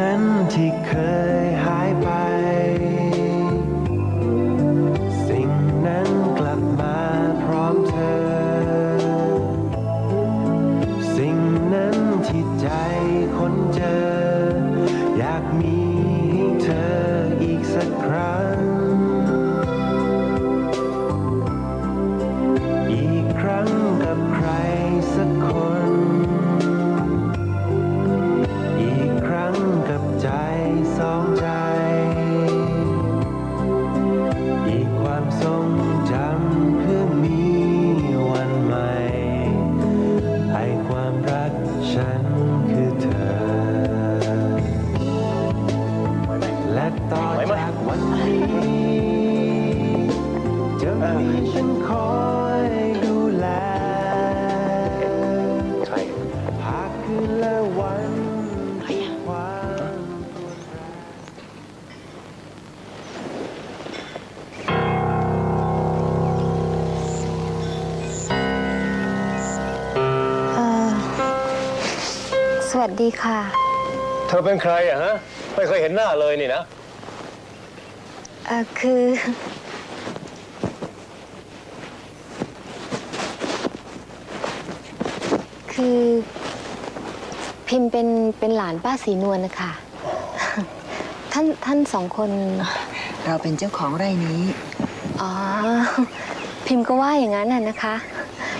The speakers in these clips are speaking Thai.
นั้นที่เคยหายไป เอ่อสวัสดีค่ะ เธอเป็นใครอะฮะ ไม่เคยเห็นหน้าเลยนี่นะ เอ่อคือ คือ พิมพ์เป็นเป็นหลานป้าสีนวลนะคะ ท่านท่านสองคน เราเป็นเจ้าของไร่นี้ อ๋อ พิมพ์ก็ว่าอย่างนั้นน่ะนะคะ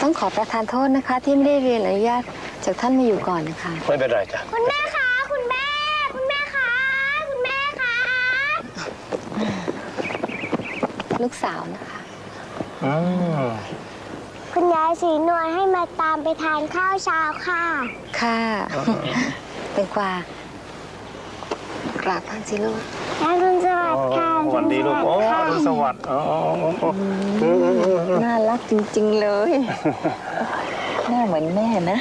ต้องขอประทานโทษนะคะ ที่ไม่ได้เรียนอนุญาตจากท่านมาอยู่ก่อนนะคะ ไม่เป็นไรจ้ะคุณแม่คะ คุณแม่ คุณแม่คะ คุณแม่คะ ลูกสาวนะคะ อืม คุณยายสีนวลให้มาตามไปทานข้าวเช้าค่ะ ค่ะ เป็นกวากราบท่านสิลูก อรุณสวัสดิ์ค่ะสวัสดีลูก โอ้ค่ะอรุณสวัสดิ์อ๋ออ๋ออ๋ออ๋อน่ารักจริง ๆ เลย หน้าเหมือนแม่นะ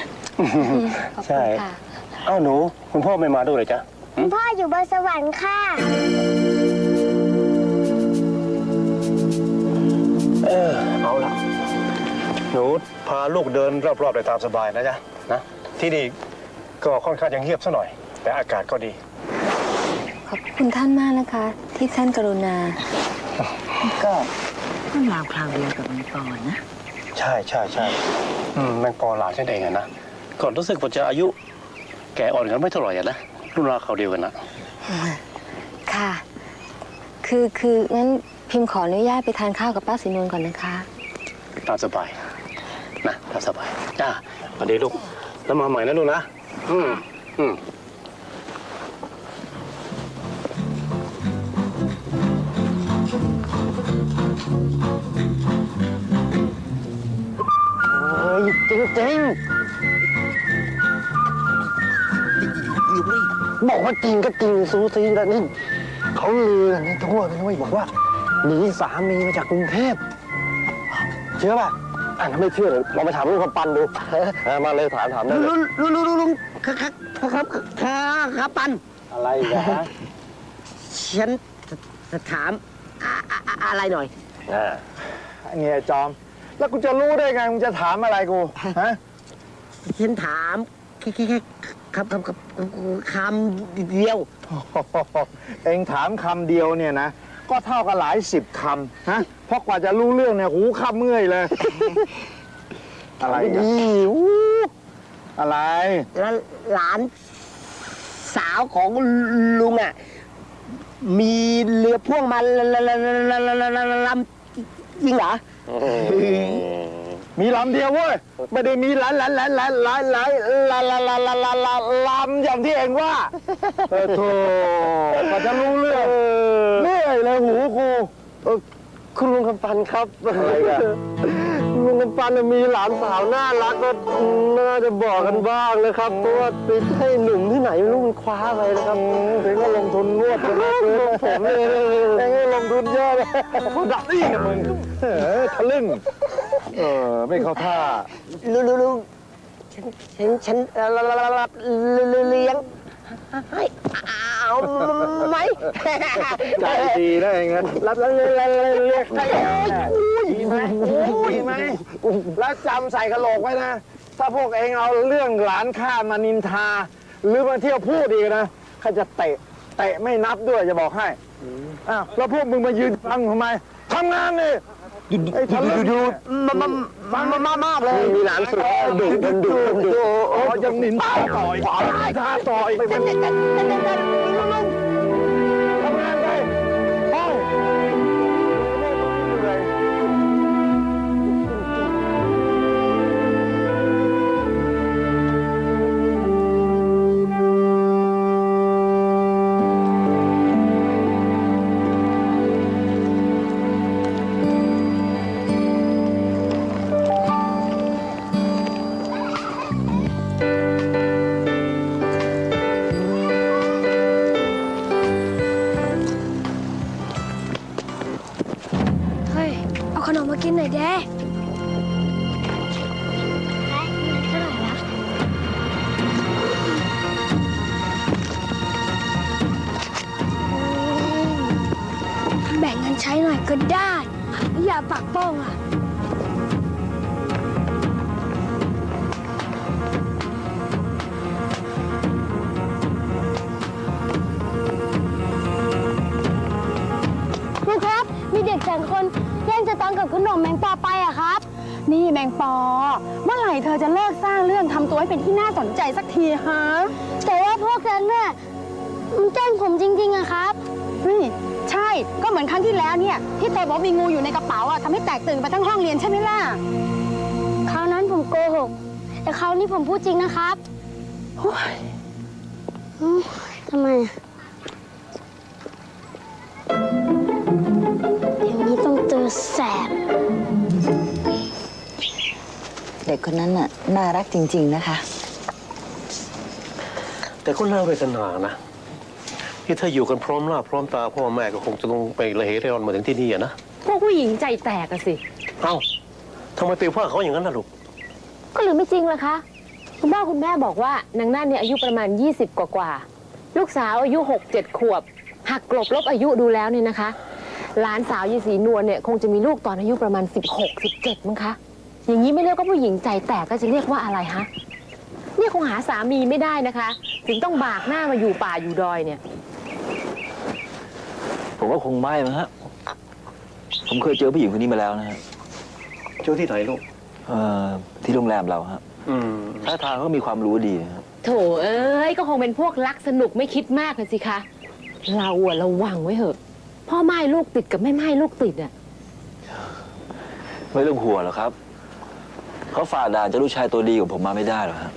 ขอบใช่คุณค่ะ เอ้าหนู คุณพ่อไม่มาด้วยเลยจ้ะคุณพ่ออยู่บนสวรรค์ค่ะ เออ เอาละ หนูพาลูกเดินรอบๆได้ตามสบายนะจ๊ะนะที่นี่ก็ค่อนข้างยังเงียบซะหน่อย แต่อากาศก็ดี ขอบคุณท่านมากนะคะ ที่ท่านกรุณา ก็รุ่นราวคราวเดียวกับมีปอนนะ ใช่ใช่ใช่อืมแมงปอหลานฉันเองอะนะก่อนรู้สึกว่าจะอายุ แก่อ่อนกันไม่เท่าไหร่อะนะรุ่นราวเขาวเดียวกันนะค่ะ คือคืองั้นพิมพ์ขออนุญาตไปทานข้าวกับป้าสีนวลก่อนนะคะ ตามสบายนะตาม สบายจ้าสวัสดีลูก แล้วมาใหม่นะลูกนะ อืมอืมโอ้ยจริงจริงบอกว่าจริงก็จริงซูซีแล้วนี่เขาลือกันทั่วไปด้วยบอกว่าหนีสามีมาจากกรุงเทพเชื่อป่ะ ไม่เชื่อเลยลองไปถามลุงคำปันดูเออมาเลยถามถามได้เลยลุงลุงลุงลุงลุงครับครับครับครับครับปัน อะไรอีกอะฮะฉันจะถามอะอะอะอะไรหน่อย อ่าเงี้ยจอม แล้วกูจะรู้ได้ไงมึงจะถามอะไรกูฮะฉันถามแค่แค่แค่ครับครับครับคำเดียวเองถามคำเดียวเนี่ยนะ ก็เท่ากับหลายสิบคำฮะเพราะกว่าจะรู้เรื่องเนี่ยหูข้าเมื่อยเลย อะไรกันนี่อู้อะไร แล้วหลานสาวของลุงอะ มีเรือพ่วงมาลลลลลลลำจริงเหรอ มีลำเดียวเว้ยไม่ได้มีหลายหลายหลายหลายหลายหลายลาลาลาลาลาลาลำอย่างที่เองว่าเออโธ่กว่าจะรู้เรื่องเหนื่อยเลยหูกูคุณลุงคำปันครับอะไรกันลุงคำปันมีหลานสาวน่ารักก็น่าจะบอกกันบ้างนะครับเพราะว่าไปให้หนุ่มที่ไหนไม่รู้มันคว้าไปนะครับถึงก็ลงทุนนวดกันเลยผมเลยเองก็ลงทุนเยอะเลยดับนี่มึงเออทะลึ่ง เออไม่เข้าท่าลุงลุงลุงฉันฉันฉันเอ่อรับเลี้ยงให้เอาไหมใจดีนะเองนะรับแล้วเรียกเรียกให้ดีไหมดีไหมแล้วจำใส่กระโหลกไว้นะ ถ้าพวกเองเอาเรื่องหลานข้ามานินทา หรือมาเที่ยวพูดอีกนะข้าจะเตะเตะไม่นับด้วยจะบอกให้อ้าวแล้วพวกมึงมายืนฟังทำไมทำงานนี่ ไอ้ทะลึ่งมามามามามามาเลยมีหลานสุดดุดุดุดุโอ้ยังนินทาต่อยท้าต่อยไปมันท นมมากินหน่อยเด้เท่าไหร่ละแบ่งกันใช้หน่อยก็ได้ อย่าปากป้องอะ งปอ เมื่อไหร่เธอจะเลิกสร้างเรื่องทำตัวให้เป็นที่น่าสนใจสักทีฮะแต่ว่าพวกนั้นน่ะมันแกล้งผมจริงๆอะครับ นี่ใช่ก็เหมือนครั้งที่แล้วเนี่ย ที่เธอบอกมีงูอยู่ในกระเป๋าอะทำให้แตกตื่นไปทั้งห้องเรียนใช่ไหมล่ะคราวนั้นผมโกหก แต่คราวนี้ผมพูดจริงนะครับอืมทำไมอะ ด็กคนนั้นน่ะน่ารักจริง ๆ นะคะ แต่ก็น่าเวทนานะ ที่ถ้าอยู่กันพร้อมหน้าพร้อมตาพ่อแม่ก็คงจะต้องไประเหเร่อนมาถึงที่นี่อะนะพวกผู้หญิงใจแตกอะสิ เอ้าทำไมไปว่าเขาอย่างนั้นล่ะลูกก็หรือไม่จริงล่ะคะ คุณพ่อคุณแม่บอกว่านางนั่นเนี่ยอายุประมาณ 20 กว่ากว่าๆลูกสาวอายุ 6 7 ขวบ หักกลบลบอายุดูแล้วเนี่ยนะคะ หลานสาวยายศรีนวลเนี่ยคงจะมีลูกตอนอายุประมาณ 16 17มั้งคะ อย่างนี้ไม่เรียกว่าผู้หญิงใจแตกก็จะเรียกว่าอะไรฮะเนี่ยคงหาสามีไม่ได้นะคะ ถึงต้องบากหน้ามาอยู่ป่าอยู่ดอยเนี่ย ผมว่าคงไม่มั้งฮะ ผมเคยเจอผู้หญิงคนนี้มาแล้วนะฮะเจอที่ไหนลูก เอ่อที่โรงแรมเราฮะอืม ท่าทางเขามีความรู้ดีนะครับโถเอ้ยก็คงเป็นพวกรักสนุกไม่คิดมากเลยสิคะ เราอะระวังไว้เถอะ พ่อไม้ลูกติดกับแม่ไม้ลูกติดอะไม่ต้องห่วงหรอกครับ เขาฝ่าด่านเจะลูกชายตัวดีของผมมาไม่ได้หรอกฮะ